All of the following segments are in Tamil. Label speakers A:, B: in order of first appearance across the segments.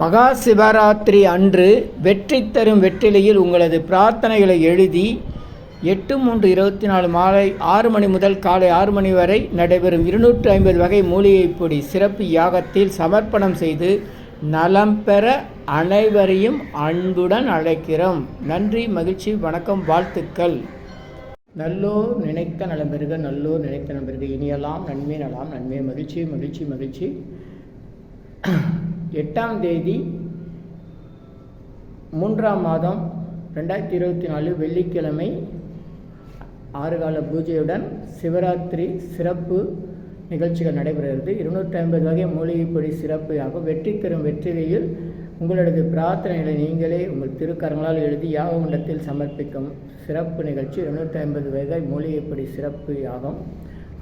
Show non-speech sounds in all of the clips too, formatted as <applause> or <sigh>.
A: மகா சிவராத்திரி அன்று வெற்றி தரும் வெற்றிலையில் உங்களது பிரார்த்தனைகளை எழுதி எட்டு மூன்று இருபத்தி நாலு மாலை ஆறு மணி முதல் காலை ஆறு மணி வரை நடைபெறும் இருநூற்று ஐம்பது வகை மூலிகைப் பொடி சிறப்பு யாகத்தில் சமர்ப்பணம் செய்து நலம் பெற அனைவரையும் அன்புடன் அழைக்கிறோம். நன்றி மகிழ்ச்சி வணக்கம் வாழ்த்துக்கள். நல்லோர் நினைத்த நலம் பெறுக நல்லோர் நினைத்த நலம் பெறுக. இனியெல்லாம் நன்மை நலாம் நன்மை மகிழ்ச்சி மகிழ்ச்சி மகிழ்ச்சி. எட்டாம் தேதி மூன்றாம் மாதம் ரெண்டாயிரத்தி இருபத்தி நாலு வெள்ளிக்கிழமை ஆறுகால பூஜையுடன் சிவராத்திரி சிறப்பு நிகழ்ச்சிகள் நடைபெறுகிறது. இருநூற்றி ஐம்பது வகை மூலிகைப்பொடி சிறப்பு ஆகும் வெற்றி தரும் வெற்றிலையில் உங்களது பிரார்த்தனைகளை நீங்களே உங்கள் திருக்கரங்களால் எழுதி யாககுண்டத்தில் சமர்ப்பிக்கும் சிறப்பு நிகழ்ச்சி இருநூற்றி ஐம்பது வகை மூலிகைப்பொடி சிறப்பு யாகம்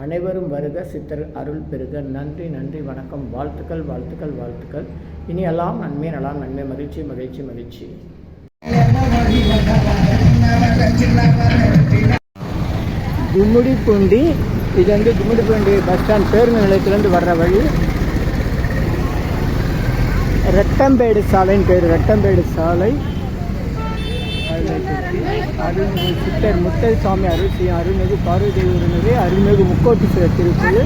A: அனைவரும் வருக சித்தர் அருள் பெருக. நன்றி நன்றி வணக்கம். வாழ்த்துக்கள் வாழ்த்துக்கள் வாழ்த்துக்கள். இனி எல்லாம் நன்மை நலாம் நன்மை. மகிழ்ச்சி மகிழ்ச்சி மகிழ்ச்சி. கும்மிடிப்பூண்டி இது வந்து கும்மிடிப்பூண்டி பஸ் ஸ்டாண்ட் பேருந்து நிலையத்திலேருந்து வர்ற வழி ரெட்டம்பேடு சாலைன்னு பேர். ரெட்டம்பேடு சாலை. அருள்மிகு சித்தர் முத்தல் சாமி அருள் செய்யும் அருள்மிகு பார்வதி உரிமையை அருள்மிகு முக்கோட்டீஸ்வரர் திருப்பதி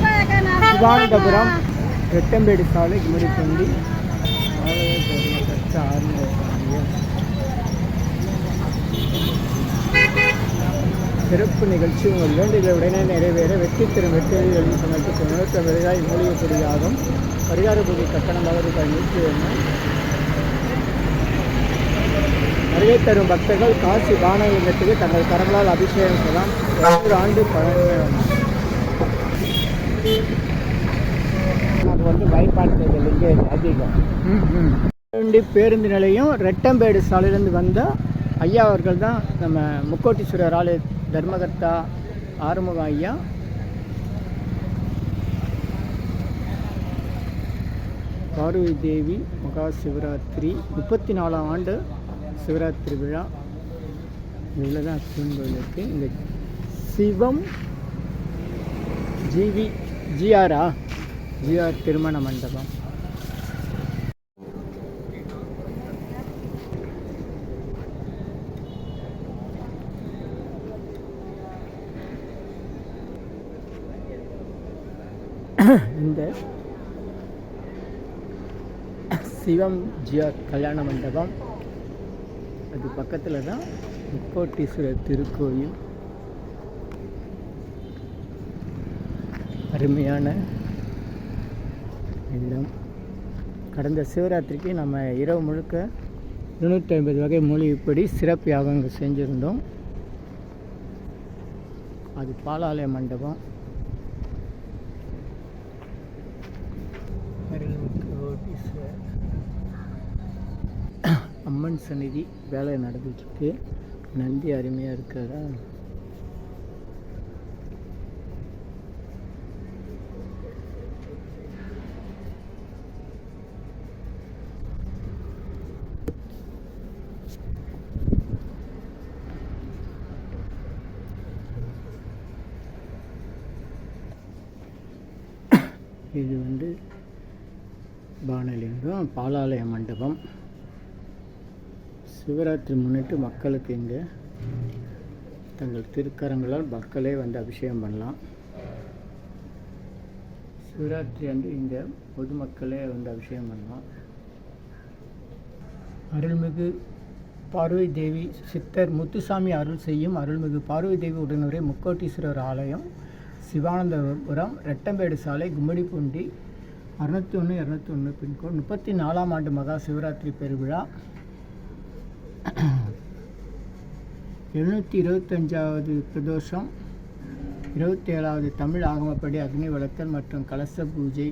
A: சிவானந்தபுரம் வெட்டம்பேடு சாலை கும்மிடிப்பூண்டி சிறப்பு நிகழ்ச்சி உங்கள் வேண்டுதலை உடனே நிறைவேற வெற்றி திறன் வெற்றியை எழுதி சமர்ப்பிக்கும் நிலத்த விரைவாய் மூலிகை பொடியாகும் பரிகார பூஜை கட்டணமாக ரூபாய் நூற்றி ஒன்று வருகை தரும் பக்தர்கள் காசி பானலிங்கத்துக்கு தங்கள் கரங்களால் அபிஷேகம் செய்யலாம். ஒவ்வொரு ஆண்டு பழம் அது வந்து பயன்பாட்டுகள் இங்கே அதிகம். வேண்டி பேருந்து நிலையம் ரெட்டம்பேடு சாலையிலேருந்து வந்த ஐயா அவர்கள் தான் நம்ம முக்கோட்டீஸ்வரர் ஆலய தர்மகர்த்தா ஆறுமுக ஐயா. பார்வதி தேவி மகா சிவராத்திரி முப்பத்தி நாலாம் ஆண்டு சிவராத்திரி விழா. இவ்வளோதான் சிவன் கோயில் இருக்குது இந்த சிவம் ஜிவி ஜிஆரா ஜிஆர் திருமண மண்டபம். இந்த சிவம் ஜிஆர் கல்யாண மண்டபம். அது பக்கத்தில் தான் முக்கோட்டீஸ்வரர் திருக்கோயில். அருமையான இடம். கடந்த சிவராத்திரிக்கு நம்ம இரவு முழுக்க இருநூற்றி ஐம்பது வகை மூலிகைப்படி சிறப்பு யாகங்கள் செஞ்சுருந்தோம். அது பாலாலய மண்டபம் அருள்மிகு அம்மன் சந்நிதி வேலை நடந்துட்டுருக்கு. நந்தி அருமையாக இருக்காரா? இது வந்து பானலிங்கம் பாலாலய மண்டபம். சிவராத்திரி முன்னிட்டு மக்களுக்கு இங்கே தங்கள் திருக்கரங்களால் மக்களே வந்து அபிஷேகம் பண்ணலாம். சிவராத்திரி அன்று இங்கே பொதுமக்களே வந்து அபிஷேகம் பண்ணலாம். அருள்மிகு பார்வை தேவி சித்தர் முத்துசாமி அருள் செய்யும் அருள்மிகு பார்வை தேவி உடனுரை முக்கோட்டீஸ்வரர் ஆலயம் சிவானந்தபுரம் ரெட்டம்பேடு சாலை கும்மிடிப்பூண்டி அறுநூத்தி ஒன்று இரநூத்தி ஒன்று பின்கோட் முப்பத்தி நாலாம் ஆண்டு மகா சிவராத்திரி பெருவிழா. எழுநூற்றி இருபத்தஞ்சாவது பிரதோஷம் இருபத்தேழாவது தமிழ் ஆகமப்படி அக்னி வளர்த்தல் மற்றும் கலச பூஜை.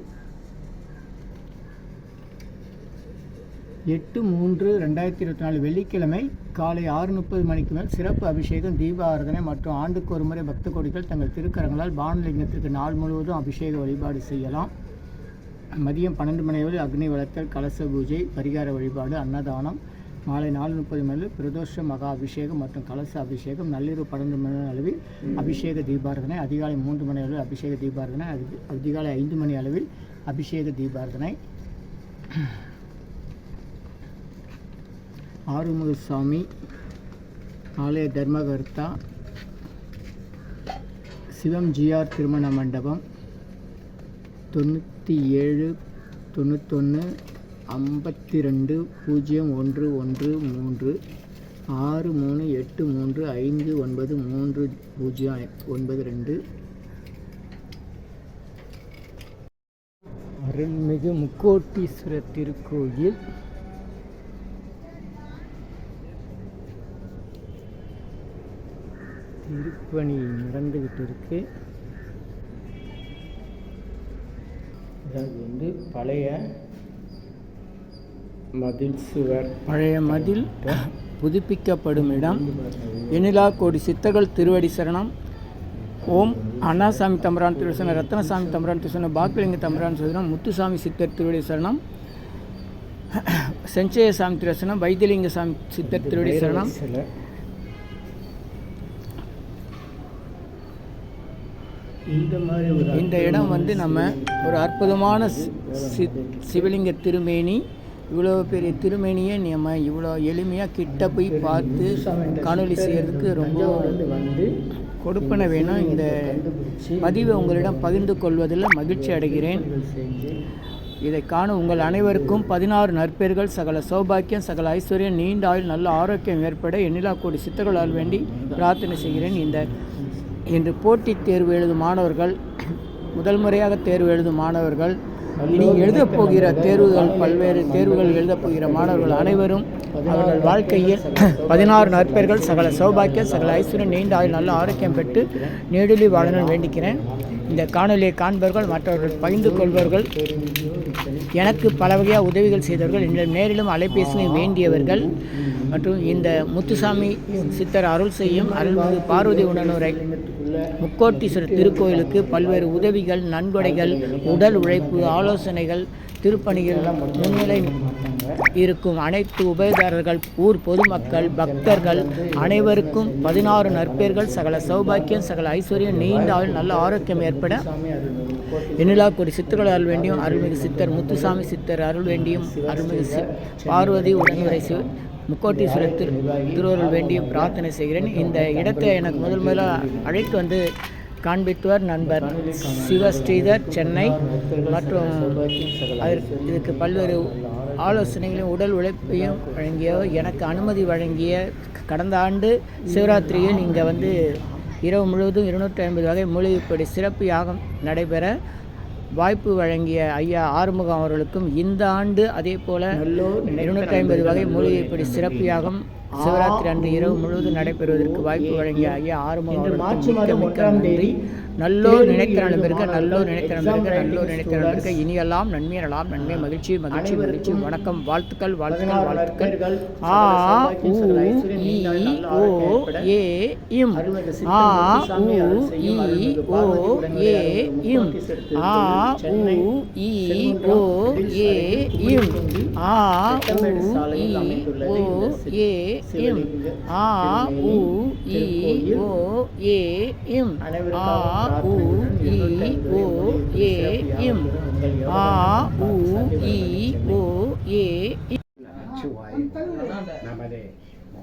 A: எட்டு மூன்று ரெண்டாயிரத்தி இருபத்தி நாலு வெள்ளிக்கிழமை காலை ஆறு முப்பது மணிக்கு மேல் சிறப்பு அபிஷேகம் தீபாரதனை மற்றும் ஆண்டுக்கு ஒரு முறை பக்த கோடிகள் தங்கள் திருக்கரங்களால் பானலிங்கத்திற்கு நாள் முழுவதும் அபிஷேக வழிபாடு செய்யலாம். மதியம் பன்னெண்டு மணி வரை அக்னி வளர்த்தல் கலச பூஜை பரிகார வழிபாடு அன்னதானம் மாலை நாலு முப்பது மணி பிரதோஷ மகா அபிஷேகம் மற்றும் கலச அபிஷேகம் நள்ளிரவு பன்னெண்டு மணி அளவில் அபிஷேக தீபாரதனை அதிகாலை மூன்று மணி அளவில் அபிஷேக தீபாரதனை அதி- அதிகாலை ஐந்து மணி அளவில் அபிஷேக தீபாரதனை
B: ஆறுமுகசாமி ஆலய தர்மகர்த்தா சிவம் ஜிஆர் திருமண மண்டபம் தொண்ணூற்றி ஏழு தொண்ணூத்தொன்று ஐம்பத்தி ரெண்டு பூஜ்ஜியம் ஒன்று ஒன்று மூன்று ஆறு மூணு எட்டு மூன்று ஐந்து ஒன்பது மூன்று பூஜ்ஜியம் ஒன்பது ரெண்டு. அருள்மிகு முக்கோட்டீஸ்வரர் திருக்கோயில். திருப்பணி நடந்துக்கிட்டு இருக்கு அதாவது வந்து பழைய மதில் சுவர். பழைய மதில் புதுப்பிக்கப்படும் இடம். எனிலா கோடி சித்தர்கள் திருவடி சரணம். ஓம் அண்ணாசாமி தம்பரான் திருசனம் ரத்னசாமி தம்பரான் திருசனம் பாக்கிலிங்க தம்பரான் திருசனம் முத்துசாமி சித்தர் திருவடி சரணம். செஞ்சயசாமி திருசனம் வைத்தியலிங்க சாமி சித்தர் திருவடி சரணம். இந்த மாதிரி இந்த இடம் வந்து நம்ம ஒரு அற்புதமான சி- சிவலிங்க திருமேனி. இவ்வளோ பெரிய திருமணியை நம்ம இவ்வளோ எளிமையாக கிட்ட போய் பார்த்து காணொளி செய்யறதுக்கு ரொம்ப வந்து கொடுப்பன வேணும் இந்த பதிவை உங்களிடம் பகிர்ந்து கொள்வதில் மகிழ்ச்சி அடைகிறேன். இதை காண உங்கள் அனைவருக்கும் பதினாறு நற்பெயர்கள் சகல சௌபாக்கியம் சகல ஐஸ்வர்யம் நீண்ட ஆயுள் நல்ல ஆரோக்கியம் ஏற்பட எண்ணிலா கோடி சித்தர்களால் வேண்டி பிரார்த்தனை செய்கிறேன். இந்த இன்று போட்டித் தேர்வு எழுதும் மாணவர்கள் முதல் முறையாக தேர்வு எழுதும் மாணவர்கள் இனி எழுதப் போகிற தேர்வுகள் பல்வேறு தேர்வுகள் எழுதப் போகிற மாணவர்கள் அனைவரும் அவர்கள் வாழ்க்கையில் பதினாறு நற்பெயர்கள் சகல சௌபாக்கியம் சகல ஐஸ்வர்யம் நீண்ட ஆயுள் நல்ல ஆரோக்கியம் பெற்று நெடுலி வாழணும் வேண்டிக்கிறேன். இந்த காணொலியை காண்பவர்கள் மற்றவர்கள் பகிர்ந்து கொள்பவர்கள் எனக்கு பல வகையாக உதவிகள் செய்தவர்கள் இந்த நேரிலும் அலைபேசியை வேண்டியவர்கள் மற்றும் இந்த முத்துசாமி சித்தர் அருள் செய்யும் அருள்மிகு பார்வதி உடனுரை முக்கோட்டீஸ்வரர் திருக்கோயிலுக்கு பல்வேறு உதவிகள் நன்கொடைகள் உடல் உழைப்பு ஆலோசனைகள் திருப்பணிகள் முன்னிலை இருக்கும் அனைத்து உபயதாரர்கள் ஊர் பொதுமக்கள் பக்தர்கள் அனைவருக்கும் பதினாறு நற்பேர்கள் சகல சௌபாக்கியம் சகல ஐஸ்வர்யம் நீண்ட ஆயுள் நல்ல ஆரோக்கியம் ஏற்பட எண்ணிலா சித்தர்கள் அருள் வேண்டியும் அருள்மிகு சித்தர் முத்துசாமி சித்தர் அருள் வேண்டியும் அருள்மிகு சி பார்வதி உடனுரை சிவ முக்கோட்டீஸ்வரர் திரு திருவருள் வேண்டியும் பிரார்த்தனை செய்கிறேன். இந்த இடத்தை எனக்கு முதல் முதலாக அழைத்து வந்து காண்பித்தவர் நண்பர் சிவ ஸ்ரீதர் சென்னை மற்றும் அதற்கு இதுக்கு பல்வேறு ஆலோசனைகளையும் உடல் உழைப்பையும் வழங்கிய எனக்கு அனுமதி வழங்கிய கடந்த ஆண்டு சிவராத்திரியில் இங்கே வந்து இரவு முழுவதும் இருநூற்றி ஐம்பது வகை மூலிகைப்படி சிறப்பு யாகம் நடைபெற வாய்ப்பு வழங்கிய ஐயா ஆறுமுகம் அவர்களுக்கும் இந்த ஆண்டு அதே போல இருநூற்றி ஐம்பது வகை மூலிகைப்படி சிறப்பு யாகம் சிவராத்திரி அன்று இரவு முழுவதும் நடைபெறுவதற்கு வாய்ப்பு வழங்கிய ஐயா ஆறுமுகம் மார்ச் மாதம் ஒன்றாம் தேதி நல்லோர் நினைத்திறனும் இருக்க நல்லோர் நினைத்திறனும் இருக்க நல்லோர் நினைத்திறனும் இருக்க இனியெல்லாம் நன்மையெல்லாம் நன்மை மகிழ்ச்சி மகிழ்ச்சி மகிழ்ச்சி. வணக்கம் வாழ்த்துக்கள் வாழ்த்துக்கள் வாழ்த்துக்கள். ஆ இ ஓ ஏ இம். ஆ உ இ ஓ ஏ இம். ஆ உ இ ஓ ஏ இம். ஆ உ ஏ இம் ஆ உ இ ஓ ஏ இம் ஆ உ இ ஓ ஏ இம் ஆ உ இ ஓ ஏ
C: நமது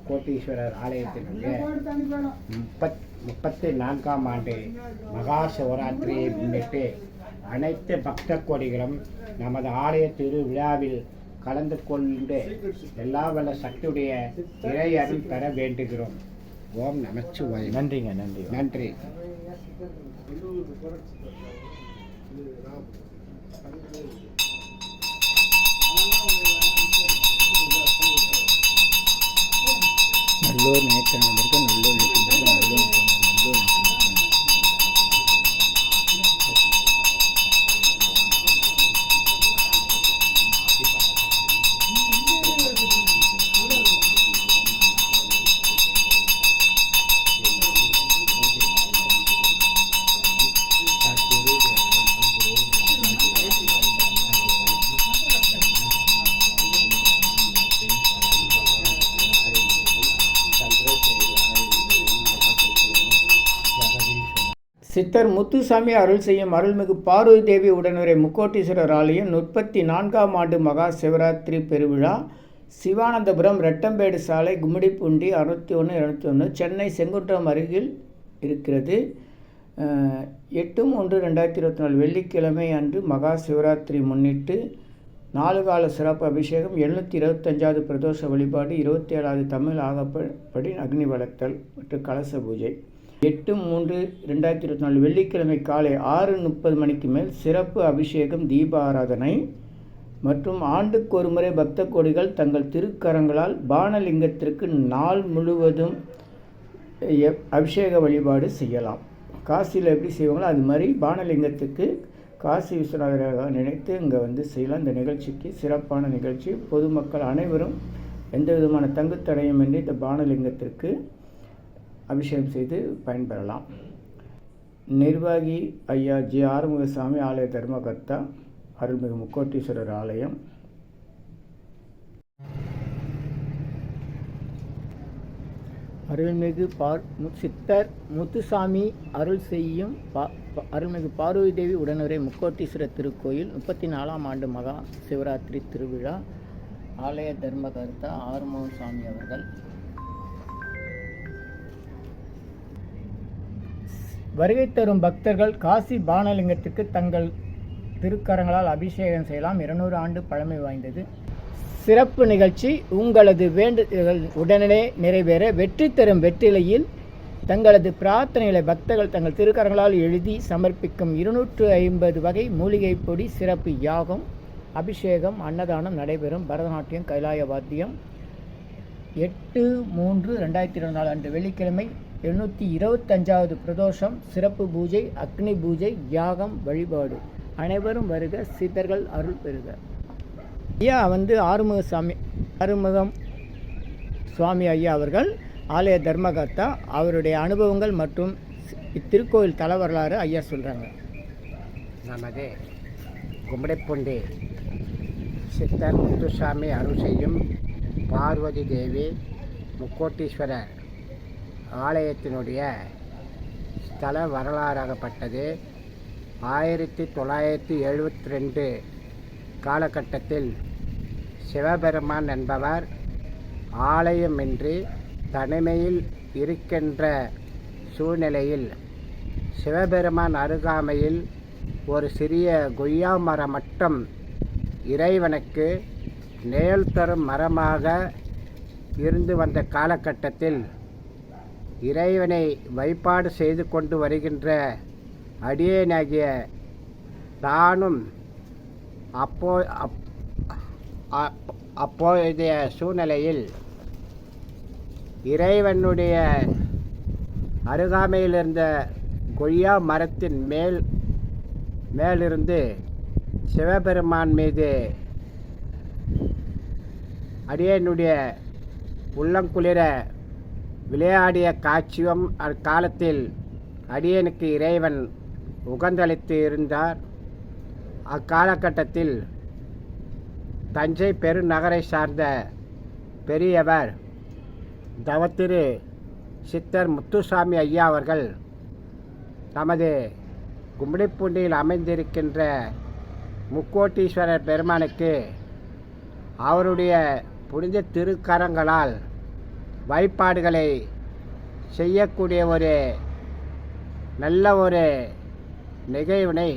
C: கோட்டீஸ்வரர் ஆலயத்தினுடைய முப்பத் முப்பத்தி நான்காம் ஆண்டு மகா சிவராத்திரியை முன்னிட்டு அனைத்து பக்த கோடிகளும் நமது ஆலய திருவிழாவில் கலந்து கொண்டு எல்லா வல்ல சக்தியுடைய இறை அருள் பெற வேண்டுகிறோம். ஓம் நமச்சிவாய்
B: நன்றிங்க நன்றி.
C: நன்றி.
B: நல்லோர் நினைத்திறனும் இருக்க நல்லோர் இருக்க நல்லோர் சித்தர் முத்துசாமி அருள் செய்யும் அருள்மிகு பார்வதி தேவி உடனுரை முக்கோட்டீஸ்வரர் ஆலயம் முப்பத்தி நான்காம் ஆண்டு மகா சிவராத்திரி பெருவிழா. சிவானந்தபுரம் ரெட்டம்பேடு சாலை கும்மிடிப்பூண்டி அறுபத்தி ஒன்று இரநூத்தி ஒன்று சென்னை செங்குன்றம் அருகில் இருக்கிறது. எட்டும் ஒன்று ரெண்டாயிரத்தி இருபத்தி நாலு வெள்ளிக்கிழமை அன்று மகா சிவராத்திரி முன்னிட்டு நாலு கால சிறப்பு அபிஷேகம் எழுநூற்றி இருபத்தஞ்சாவது பிரதோஷ வழிபாடு இருபத்தி ஏழாவது தமிழ் ஆகப்படி அக்னி வளர்த்தல் மற்றும் கலச பூஜை. எட்டு மூன்று ரெண்டாயிரத்தி இருபத்தி நாலு வெள்ளிக்கிழமை காலை ஆறு முப்பது மணிக்கு மேல் சிறப்பு அபிஷேகம் தீப ஆராதனை மற்றும் ஆண்டுக்கு ஒரு முறை பக்த கோடிகள் தங்கள் திருக்கரங்களால் பானலிங்கத்திற்கு நாள் முழுவதும் எப்- அபிஷேக வழிபாடு செய்யலாம். காசியில் எப்படி செய்வாங்களோ அது மாதிரி பானலிங்கத்துக்கு காசி விஸ்வநாதராக நினைத்து இங்கே வந்து செய்யலாம். இந்த நிகழ்ச்சிக்கு சிறப்பான நிகழ்ச்சி. பொதுமக்கள் அனைவரும் எந்த விதமான தங்குத்தடையும் இந்த பானலிங்கத்திற்கு அபிஷேகம் செய்து பயன்பெறலாம். நிர்வாகி ஐயா ஜி ஆறுமுகசாமி ஆலய தர்மகர்த்தா அருள்மிகு முக்கோட்டீஸ்வரர் ஆலயம். அருள்மிகு பார் மு- சித்தர் முத்துசாமி அருள் செய்யும் பா அருள்மிகு பார்வதி தேவி உடனுரை முக்கோட்டீஸ்வரர் திருக்கோயில் முப்பத்தி நாலாம் ஆண்டு மகா சிவராத்திரி திருவிழா ஆலய தர்மகர்த்தா ஆறுமுகசாமி அவர்கள். வருகை தரும் பக்தர்கள் காசி பானலிங்கத்துக்கு தங்கள் திருக்கரங்களால் அபிஷேகம் செய்யலாம். இருநூறு ஆண்டு பழமை வாய்ந்தது. சிறப்பு நிகழ்ச்சி உங்களது வேண்டுதல்கள் உடனே நிறைவேற. வெற்றி தரும் வெற்றிலையில் தங்களது பிரார்த்தனைகளை பக்தர்கள் தங்கள் திருக்கரங்களால் எழுதி சமர்ப்பிக்கும் இருநூற்று ஐம்பது வகை மூலிகை பொடி சிறப்பு யாகம் அபிஷேகம் அன்னதானம் நடைபெறும். பரதநாட்டியம் கைலாய வாத்தியம் எட்டு மூன்று ரெண்டாயிரத்தி இருபத்தி நாலு அன்று வெள்ளிக்கிழமை எழுநூற்றி இருபத்தஞ்சாவது பிரதோஷம் சிறப்பு பூஜை அக்னி பூஜை யாகம் வழிபாடு. அனைவரும் வருக சித்தர்கள் அருள் பெறுக. ஐயா வந்து ஆறுமுக சாமி ஆறுமுகம் சுவாமி ஐயா அவர்கள் ஆலய தர்மகர்த்தா அவருடைய அனுபவங்கள் மற்றும் இத்திருக்கோயில் தல வரலாறு ஐயா சொல்கிறாங்க
C: நமது கும்படைப்பொண்டே சித்தர் முத்துசாமி அருள் செய்யும் பார்வதி தேவி முக்கோட்டீஸ்வரர் ஆலயத்தினுடைய ஸ்தல வரலாறாகப்பட்டது ஆயிரத்தி தொள்ளாயிரத்தி எழுபத்தி ரெண்டு காலகட்டத்தில் சிவபெருமான் என்பவர் ஆலயமின்றி தனிமையில் இருக்கின்ற சூழ்நிலையில் சிவபெருமான் அருகாமையில் ஒரு சிறிய கொய்யா மரம் மட்டும் இறைவனுக்கு நேல் தரும் மரமாக இருந்து வந்த காலகட்டத்தில் இறைவனை வழிபாடு செய்து கொண்டு வருகின்ற அடியேனாகிய தானும் அப்போ அப் அப்- அப்போதைய சூழ்நிலையில் இறைவனுடைய அருகாமையில் இருந்த கொய்யா மரத்தின் மேல் மேலிருந்து சிவபெருமான் மீது அடியனுடைய உள்ளங்குளிர விளையாடிய காட்சியும் அக்காலத்தில் அடியனுக்கு இறைவன் உகந்தளித்து இருந்தார். அக்காலகட்டத்தில் தஞ்சை பெருநகரை சார்ந்த பெரியவர் தவத்திரு சித்தர் முத்துசாமி ஐயா அவர்கள் தமது கும்மிடிப்பூண்டியில் அமைந்திருக்கின்ற முக்கோட்டீஸ்வரர் பெருமானுக்கு அவருடைய புனித திருக்கரங்களால் வழிபாடுகளை செய்யக்கூடிய ஒரு நல்ல ஒரு நிகழ்வினை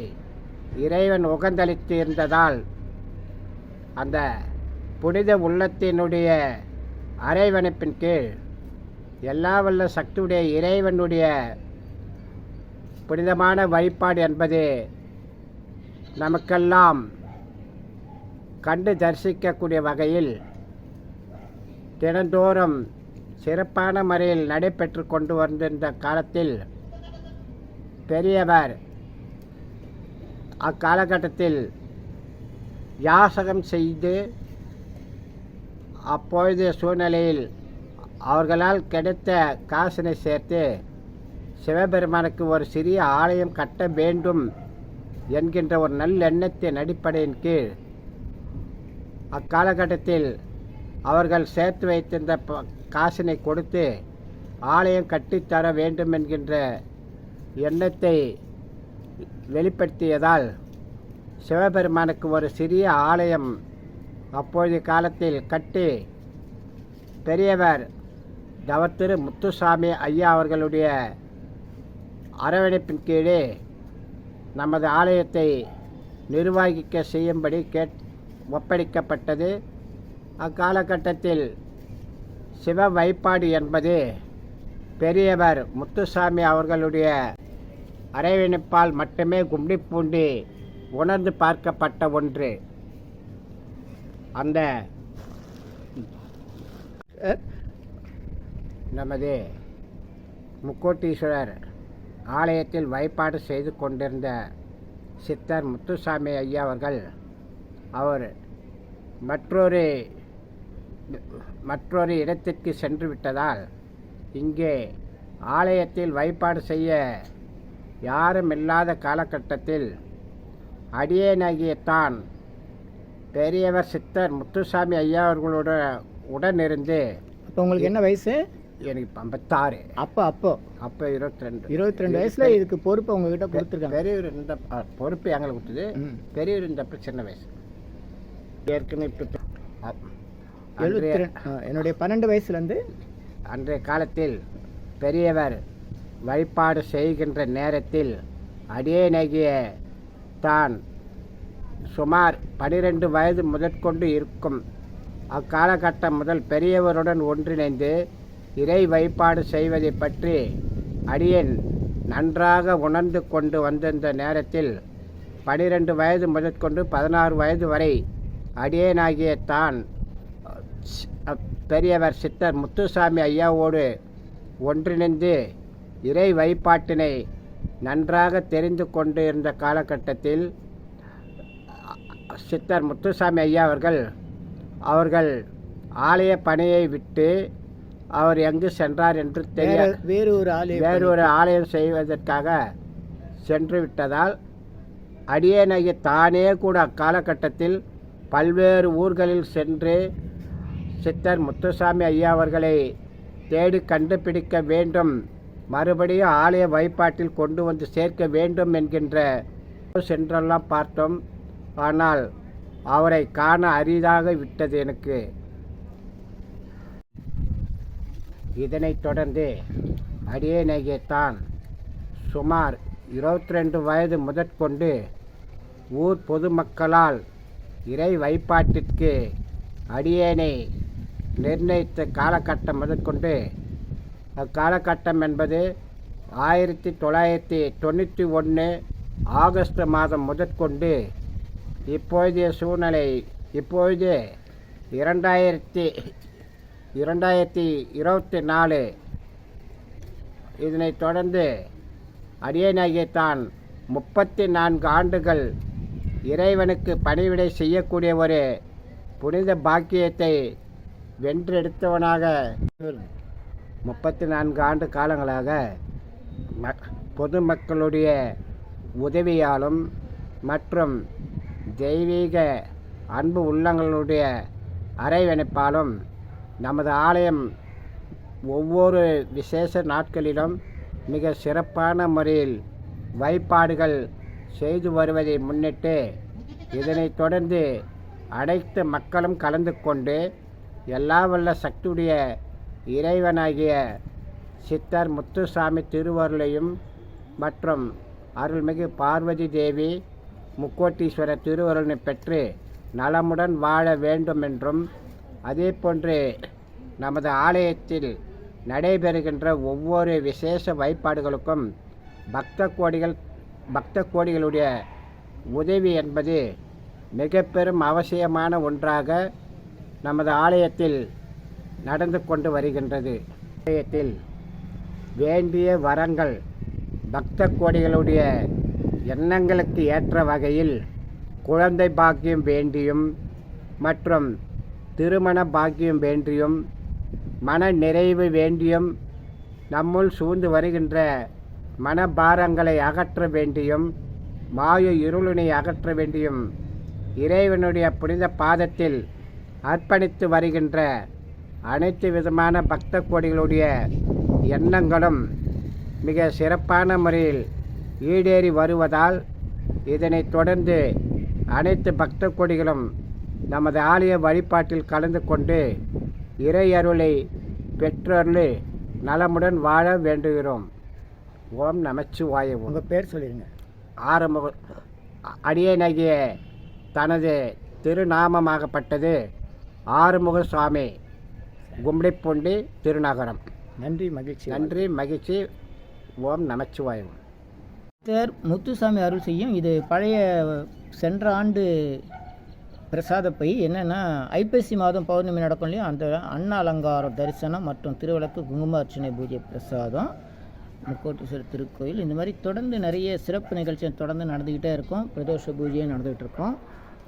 C: இறைவன் உகந்தளித்து இருந்ததால் அந்த புனித உள்ளத்தினுடைய அரைவணைப்பின் கீழ் எல்லா வல்ல சக்தியுடைய இறைவனுடைய புனிதமான வழிபாடு என்பது நமக்கெல்லாம் கண்டு தரிசிக்கக்கூடிய வகையில் தினந்தோறும் சிறப்பான முறையில் நடைபெற்று கொண்டு வந்திருந்த காலத்தில் பெரியவர் அக்காலகட்டத்தில் யாசகம் செய்து அப்பொழுதைய சூழ்நிலையில் அவர்களால் கிடைத்த காசினை சேர்த்து சிவபெருமானுக்கு ஒரு சிறிய ஆலயம் கட்ட வேண்டும் என்கின்ற ஒரு நல்லெண்ணத்தின் அடிப்படையின் கீழ் அக்காலகட்டத்தில் அவர்கள் சேர்த்து வைத்திருந்த ப- காசினை கொடுத்து ஆலயம் கட்டித்தர வேண்டும் என்கின்ற எண்ணத்தை வெளிப்படுத்தியதால் சிவபெருமானுக்கு ஒரு சிறிய ஆலயம் அப்போதைய காலத்தில் கட்டி பெரியவர் தவத்திரு முத்துசாமி ஐயா அவர்களுடைய அரவணைப்பின் கீழே நமது ஆலயத்தை நிர்வகிக்க செய்யும்படி கேட் ஒப்படைக்கப்பட்டது. அக்காலகட்டத்தில் சிவ வைப்பாடு என்பது பெரியவர் முத்துசாமி அவர்களுடைய அரவணைப்பால் மட்டுமே கும்பி பூண்டி உணர்ந்து பார்க்கப்பட்ட ஒன்று. அந்த நமது முக்கோட்டீஸ்வரர் ஆலயத்தில் வழிபாடு செய்து கொண்டிருந்த சித்தர் முத்துசாமி ஐயா அவர்கள் அவர் மற்றொரு மற்றொரு இடத்திற்கு சென்று விட்டதால் இங்கே ஆலயத்தில் வழிபாடு செய்ய யாரும் இல்லாத காலகட்டத்தில் அடியேனாகிய தான் பெரியவர் சித்தர் முத்துசாமி ஐயா அவர்களோட உடனிருந்து
B: அப்போ உங்களுக்கு என்ன வயசு?
C: எனக்கு இப்போ ஐம்பத்தாறு.
B: அப்போ அப்போ?
C: அப்போ இருபத்தி ரெண்டு
B: இருபத்தி ரெண்டு வயசுல இதுக்கு பொறுப்பு உங்ககிட்ட கொடுத்துருக்காங்க.
C: பெரியவர் இருந்த பொறுப்பு எங்களுக்கு கொடுத்தது. பெரியவர் இருந்தப்ப சின்ன வயசு. ஏற்கனவே இப்போ
B: எழுபத்தி என்னுடைய பன்னெண்டு வயசுலேருந்து
C: அன்றைய காலத்தில் பெரியவர் வழிபாடு செய்கின்ற நேரத்தில் அடியேனகிய தான் சுமார் பனிரெண்டு வயது முதற்கொண்டு இருக்கும். அக்காலகட்டம் முதல் பெரியவருடன் ஒன்றிணைந்து இறை வழிபாடு செய்வதை பற்றி அடியேன் நன்றாக உணர்ந்து கொண்டு வந்திருந்த நேரத்தில் பனிரெண்டு வயது முதற்கொண்டு பதினாறு வயது வரை அடியேனாகிய தான் பெரியவர் சித்தர் முத்துசாமி ஐயாவோடு ஒன்றிணைந்து இறை வழிபாட்டினை நன்றாக தெரிந்து கொண்டு இருந்த காலகட்டத்தில் சித்தர் முத்துசாமி ஐயா அவர்கள் அவர்கள் ஆலய பணியை விட்டு அவர் எங்கு சென்றார் என்று
B: வேற
C: தெரியாது
B: வேறு ஒரு ஆளு
C: வேறொரு ஆலயம் செய்வதற்காக சென்று விட்டதால் அடியேனாகிய தானே கூட அக்காலகட்டத்தில் பல்வேறு ஊர்களில் சென்று சித்தர் முத்துசாமி ஐயா அவர்களை தேடி கண்டுபிடிக்க வேண்டும். மறுபடியும் ஆலய வழிபாட்டில் கொண்டு வந்து சேர்க்க வேண்டும் என்கின்ற சென்றெல்லாம் பார்த்தோம். ஆனால் அவரை காண அரிதாக விட்டது எனக்கு. இதனைத் தொடர்ந்து அடியே தான் சுமார் இருபத்தி ரெண்டு வயது முதற்கொண்டு ஊர் பொதுமக்களால் இறை வைப்பாட்டிற்கு அடியேனை நிர்ணயித்த காலகட்டம் முதற்கொண்டு அக்காலகட்டம் என்பது ஆயிரத்தி தொள்ளாயிரத்தி தொண்ணூற்றி ஒன்று ஆகஸ்ட் மாதம் முதற்கொண்டு இப்போதைய சூழ்நிலை இப்பொழுது இரண்டாயிரத்தி இரண்டாயிரத்தி இருபத்தி நாலு. இதனைத் தொடர்ந்து அடியனாகிய தான் முப்பத்தி நான்கு ஆண்டுகள் இறைவனுக்கு பணிவிடை செய்யக்கூடிய ஒரு புனித பாக்கியத்தை வென்றெடுத்தவனாக முப்பத்தி நான்கு ஆண்டு காலங்களாக ம பொதுமக்களுடைய உதவியாலும் மற்றும் தெய்வீக அன்பு உள்ளங்களுடைய அரைவணைப்பாலும் நமது ஆலயம் ஒவ்வொரு விசேஷ நாட்களிலும் மிக சிறப்பான முறையில் வழிபாடுகள் செய்து வருவதை முன்னிட்டு இதனைத் தொடர்ந்து அனைத்து மக்களும் கலந்து கொண்டு எல்லா வல்ல சக்தியுடைய இறைவனாகிய சித்தர் முத்துசாமி திருவருளையும் மற்றும் அருள்மிகு பார்வதி தேவி முக்கோட்டீஸ்வரர் திருவருளை பெற்று நலமுடன் வாழ வேண்டும் என்றும் அதே போன்று நமது ஆலயத்தில் நடைபெறுகின்ற ஒவ்வொரு விசேஷ வழிபாடுகளுக்கும் பக்த கோடிகள் பக்த கோடிகளுடைய உதவி என்பது மிக பெரும் அவசியமான ஒன்றாக நமது ஆலயத்தில் நடந்து கொண்டு வருகின்றது. ஆலயத்தில் வேண்டிய வரங்கள் பக்த கோடிகளுடைய எண்ணங்களுக்கு ஏற்ற வகையில் குழந்தை பாக்கியம் வேண்டியும் மற்றும் திருமண பாக்கியம் வேண்டியும் மன நிறைவு வேண்டியும் நம்முள் சூழ்ந்து வருகின்ற மனபாரங்களை அகற்ற வேண்டியும் மாய இருளினை அகற்ற வேண்டியும் இறைவனுடைய புனித பாதத்தில் அர்ப்பணித்து வருகின்ற அனைத்து விதமான பக்த கோடிகளுடைய எண்ணங்களும் மிக சிறப்பான முறையில் ஈடேறி வருவதால் இதனைத் தொடர்ந்து அனைத்து பக்த கோடிகளும் நமது ஆலய வழிபாட்டில் கலந்து கொண்டு இறை அருளை நலமுடன் வாழ வேண்டுகிறோம். ஓம் நமச்சிவாய
B: உங்கள் பேர் சொல்லிடுங்க
C: ஆறுமுக அடியேனாகிய தனது திருநாமமாகப்பட்டது ஆறுமுக சுவாமி கும்மிடிப்பூண்டி திருநகரம்.
B: நன்றி மகிழ்ச்சி.
C: நன்றி மகிழ்ச்சி. ஓம் நமச்சிவாயம்.
B: பக்தர் முத்துசாமி அருள் செய்யும் இது பழைய சென்ற ஆண்டு பிரசாத பை என்னென்னா ஐப்பசி மாதம் பௌர்ணமி நடக்கும் இல்லையா? அந்த அன்ன அலங்காரம் தரிசனம் மற்றும் திருவிளக்கு குங்கும அர்ச்சனை பூஜை பிரசாதம் முக்கோட்டீஸ்வரர் திருக்கோயில். இந்த மாதிரி தொடர்ந்து நிறைய சிறப்பு நிகழ்ச்சிகள் தொடர்ந்து நடந்துக்கிட்டே இருக்கும். பிரதோஷ பூஜையும் நடந்துகிட்டு இருக்கும்.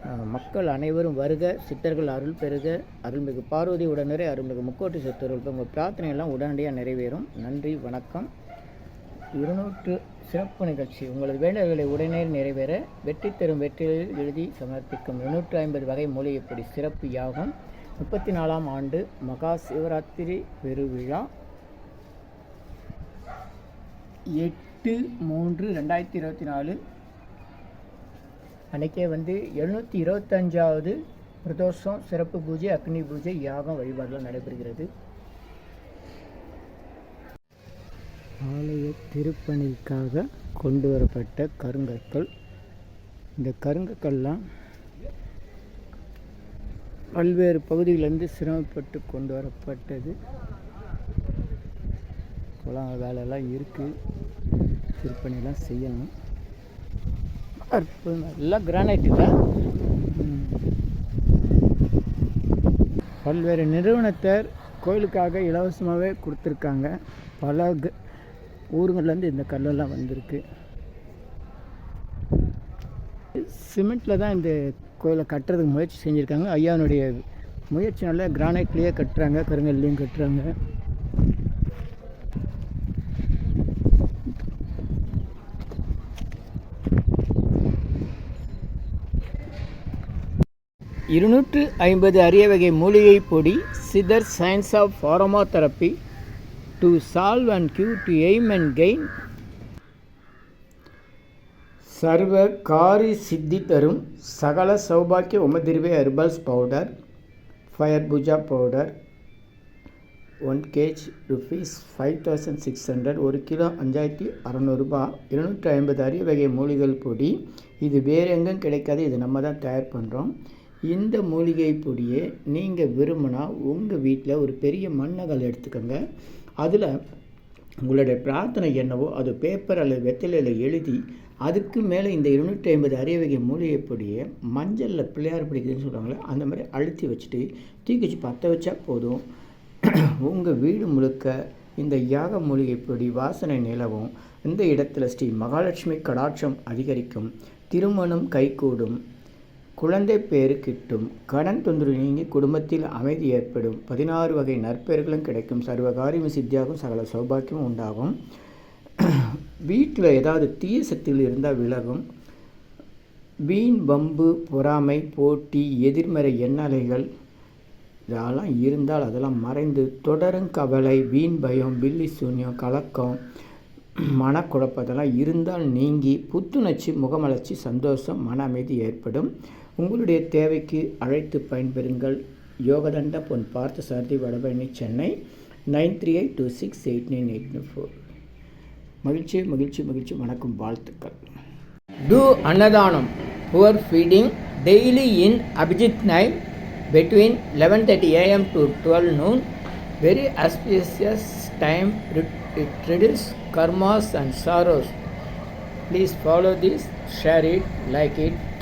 B: மக்கள் அனைவரும் வருக சித்தர்கள் அருள் பெறுக அருள்மிகு பார்வதி உடனே அருள்மிகு முக்கோட்டி சித்தர்கள் உங்கள் பிரார்த்தனை எல்லாம் உடனடியாக நிறைவேறும். நன்றி வணக்கம். இருநூற்று சிறப்பு நிகழ்ச்சி. உங்களது வேலைகளை உடனே நிறைவேற வெற்றி தரும் வெற்றியில் எழுதி சமர்ப்பிக்கும் இருநூற்று ஐம்பது வகை மூலிகைப்படி சிறப்பு யாகம். முப்பத்தி நாலாம் ஆண்டு மகா சிவராத்திரி பெருவிழா. எட்டு மூன்று ரெண்டாயிரத்தி இருபத்தி நாலு. அன்றைக்கே வந்து எழுநூற்றி இருபத்தஞ்சாவது பிரதோஷம் சிறப்பு பூஜை அக்னி பூஜை யாகம் வழிபாடுகள் நடைபெறுகிறது. ஆலய திருப்பணிக்காக கொண்டு வரப்பட்ட கருங்கற்கள். இந்த கருங்கற்கள்லாம் பல்வேறு பகுதிகளிலிருந்து சிரமப்பட்டு கொண்டு வரப்பட்டது குளம் வேலையெல்லாம் இருக்குது திருப்பணிலாம் செய்யணும். அற்புதம் எல்லாம் கிரானைட் இல்லை பல்வேறு நிறுவனத்தர் கோயிலுக்காக இலவசமாகவே கொடுத்துருக்காங்க. பல ஊருங்கள்லேருந்து இந்த கல்லெல்லாம் வந்திருக்கு. சிமெண்ட்டில் தான் இந்த கோயிலை கட்டுறதுக்கு முயற்சி செஞ்சுருக்காங்க. ஐயானுடைய முயற்சினால கிரானைட்லேயே கட்டுறாங்க கருங்கல்லையும் கட்டுறாங்க. இருநூற்று ஐம்பது அரிய வகை மூலிகை பொடி Siddhar science of pharmatherapy to solve and cure to aim and gain சர்வ காரி சித்தி தரும் சகல சௌபாக்கிய உமதிர்வே herbals powder fire puja powder one kg rupees five thousand six hundred ஒரு கிலோ அஞ்சாயிரத்தி அறநூறுபா இருநூற்றி ஐம்பது அரிய வகை மூலிகள் பொடி. இது வேறு எங்கும் கிடைக்காது இது நம்ம தான் தயார் பண்ணுறோம் இந்த மூலிகை பொடியை நீங்கள் விரும்பினா உங்கள் வீட்டில் ஒரு பெரிய மண்ணகல் எடுத்துக்கோங்க. அதில் உங்களுடைய பிரார்த்தனை என்னவோ அது பேப்பர் அல்லது வெத்தலையில் எழுதி அதுக்கு மேலே இந்த இருநூற்றி ஐம்பது அரிய வகை மூலிகை பொடியை மஞ்சளில் பிள்ளையார் பிடிக்குதுன்னு சொல்கிறாங்களே அந்த மாதிரி அழுத்தி வச்சுட்டு தீக்குச்சி பற்ற வச்சா போதும். <clears throat> உங்கள் வீடு முழுக்க இந்த யாக மூலிகை பொடி வாசனை நிலவும். இந்த இடத்துல ஸ்ரீ மகாலட்சுமி கடாட்சம் அதிகரிக்கும். திருமணம் கைகூடும். குழந்தை பேறு கிட்டும். கடன் தொந்தரவு நீங்கி குடும்பத்தில் அமைதி ஏற்படும். பதினாறு வகை நற்பெயர்களும் கிடைக்கும். சர்வகாரியம் சித்தியாகும். சகல சௌபாக்கியமும் உண்டாகும். வீட்டில் ஏதாவது தீய சக்திகள் இருந்தால் விலகும். வீண் பம்பு பொறாமை போட்டி எதிர்மறை எண்ணலைகள் இதெல்லாம் இருந்தால் அதெல்லாம் மறைந்து தொடரும் கவலை வீண் பயம் பில்லி சூன்யம் கலக்கம் மனக்குழப்பத்தெல்லாம் இருந்தால் நீங்கி புத்துணர்ச்சி முகமலர்ச்சி சந்தோஷம் மன அமைதி ஏற்படும். உங்களுடைய தேவைக்கு அழைத்து பயன்பெறுங்கள் Yogadanda Pon Parthasarathy Vadapalani Chennai nine three eight two six eight nine eight nine four மகிழ்ச்சி மகிழ்ச்சி மகிழ்ச்சி வணக்கம் வாழ்த்துக்கள் to annadhanam poor feeding daily in Abhijit nine between 11:30 a.m. to 12 noon. Very auspicious time. It reduces karmas and sorrows Please follow this share it like it